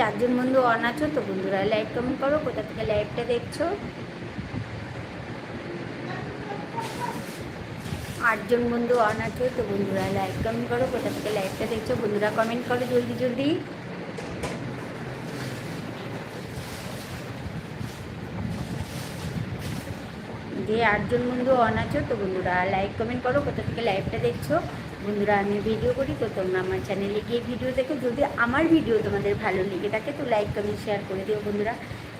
চারজন বন্ধু অন আছো, তো বন্ধুরা লাইভ কমেন্ট করো, কোথা থেকে লাইভটা দেখছ? আটজন বন্ধু অন আছো, তো বন্ধুরা লাইভ কমেন্ট করো, কোথা থেকে লাইভটা দেখছ? বন্ধুরা কমেন্ট করো জলদি জলদি। যে আটজন বন্ধু অন আছো, তো বন্ধুরা লাইক কমেন্ট করো, কোথা থেকে লাইভটা দেখছ? বন্ধুরা, আমি ভিডিও করি, তো তোমরা আমার চ্যানেলে গিয়ে ভিডিও দেখো। যদি আমার ভিডিও তোমাদের ভালো লেগে থাকে, তো লাইক কমেন্ট শেয়ার করে দিও বন্ধুরা।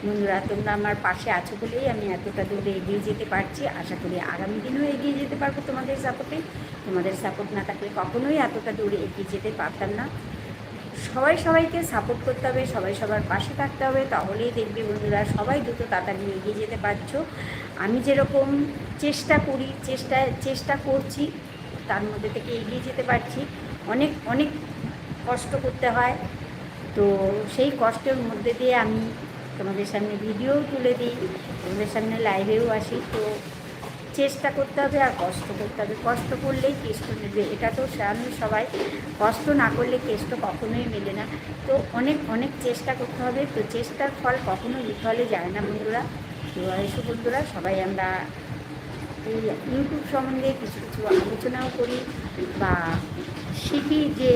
বন্ধুরা, তোমরা আমার পাশে আছো বলেই আমি এতটা দূরে এগিয়ে যেতে পারছি। আশা করি আগামী দিনেও এগিয়ে যেতে পারব তোমাদের সাপোর্টে তোমাদের সাপোর্ট না থাকলে কখনোই এতটা দূরে এগিয়ে যেতে পারতাম না। সবাই সবাইকে সাপোর্ট করতে হবে, সবাই সবার পাশে থাকতে হবে, তাহলেই দেখবে বন্ধুরা সবাই দ্রুত তাড়াতাড়ি এগিয়ে যেতে পারছ। আমি যেরকম চেষ্টা করি, চেষ্টা চেষ্টা করছি, তার মধ্যে থেকে এগিয়ে যেতে পারছি। অনেক অনেক কষ্ট করতে হয়। তো সেই কষ্টের মধ্যে দিয়ে আমি তোমাদের সামনে ভিডিও তুলে দিই, তোমাদের সামনে লাইভেও আসি। তো চেষ্টা করতে হবে আর কষ্ট করতে হবে। কষ্ট করলেই কেষ্ট নেবে এটা তো সামনে সবাই। কষ্ট না করলে কেষ্ট কখনোই মেলে না। তো অনেক অনেক চেষ্টা করতে হবে। তো চেষ্টার ফল কখনো বিফলে যায় না বন্ধুরা। তো এসব বন্ধুরা, সবাই আমরা এই ইউটিউব সম্বন্ধে কিছু কিছু আলোচনাও করি বা শিখি যে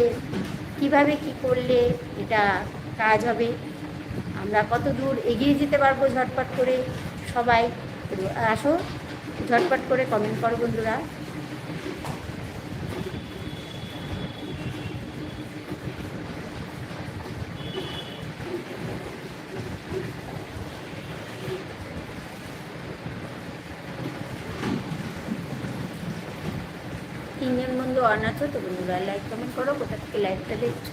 কীভাবে কি করলে এটা কাজ হবে। আমরা কত দূর এগিয়ে যেতে পারব ঝটপট করে সবাই। আসো। ঝটপট করে কমেন্ট করো বন্ধুরা। তিনজন বন্ধু অন আছো তো বন্ধুরা লাইক কমেন্ট করো, কোথা থেকে লাইভটা দেখছ?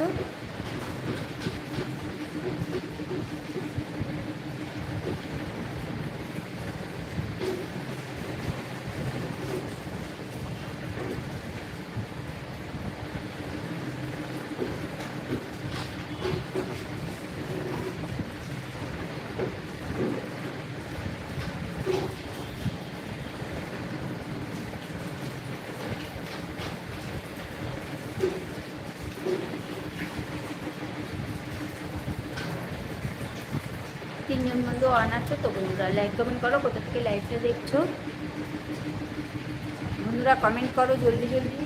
তিনজন বন্ধু অন আছো, তো বন্ধুরা লাইক কমেন্ট করো, কোথা থেকে লাইভটা দেখছ? বন্ধুরা কমেন্ট করো জলদি জলদি।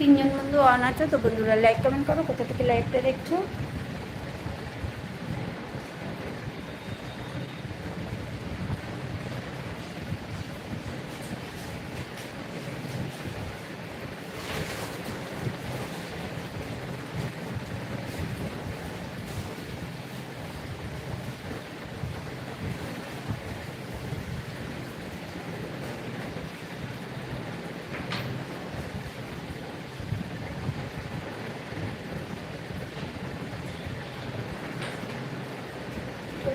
তিনজন বন্ধু অন তো বন্ধুরা লাইক কমেন্ট করো কোথা থেকে লাইভটা দেখছ?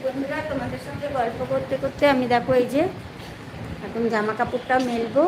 বন্ধুরা তোমাদের সঙ্গে গল্প করতে করতে আমি দেখো এই যে এখন জামা কাপড়টা মেলবো।